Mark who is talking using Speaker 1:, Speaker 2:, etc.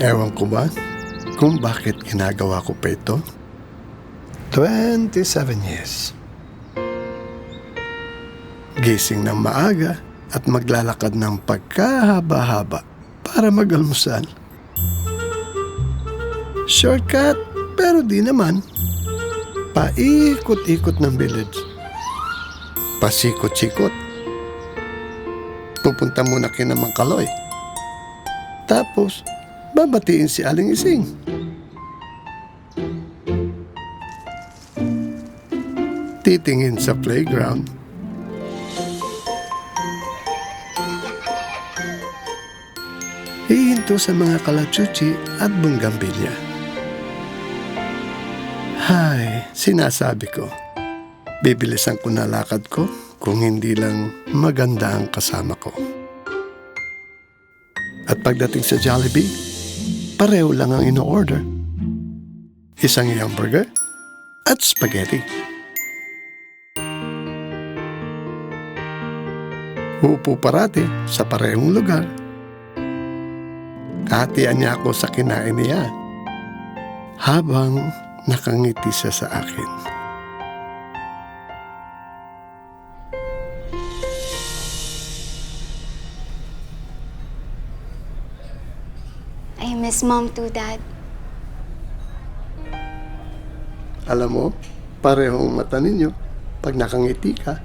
Speaker 1: Ewan ko ba kung bakit ginagawa ko pa ito? 27 years. Gising ng maaga at maglalakad ng pagkahaba-haba para mag-almusal. Shortcut, pero di naman. Paikot-ikot ng village. Pasikot-sikot. Pupunta muna kina Mang Kaloy. Tapos, babatiin si Aling Ising. Titingin sa playground. Hihinto sa mga kalachuchi at bunggambilya. Hay, sinasabi ko. Bibilisan ko na lakad ko kung hindi lang maganda ang kasama ko. At pagdating sa Jollibee, pareho lang ang ino-order. Isang hamburger at spaghetti. Upo parati sa parehong lugar. Kahatian niya ako sa kinain niya habang nakangiti siya sa akin.
Speaker 2: I miss mom too, Dad.
Speaker 1: Alam mo, parehong mata ninyo pag nakangiti ka.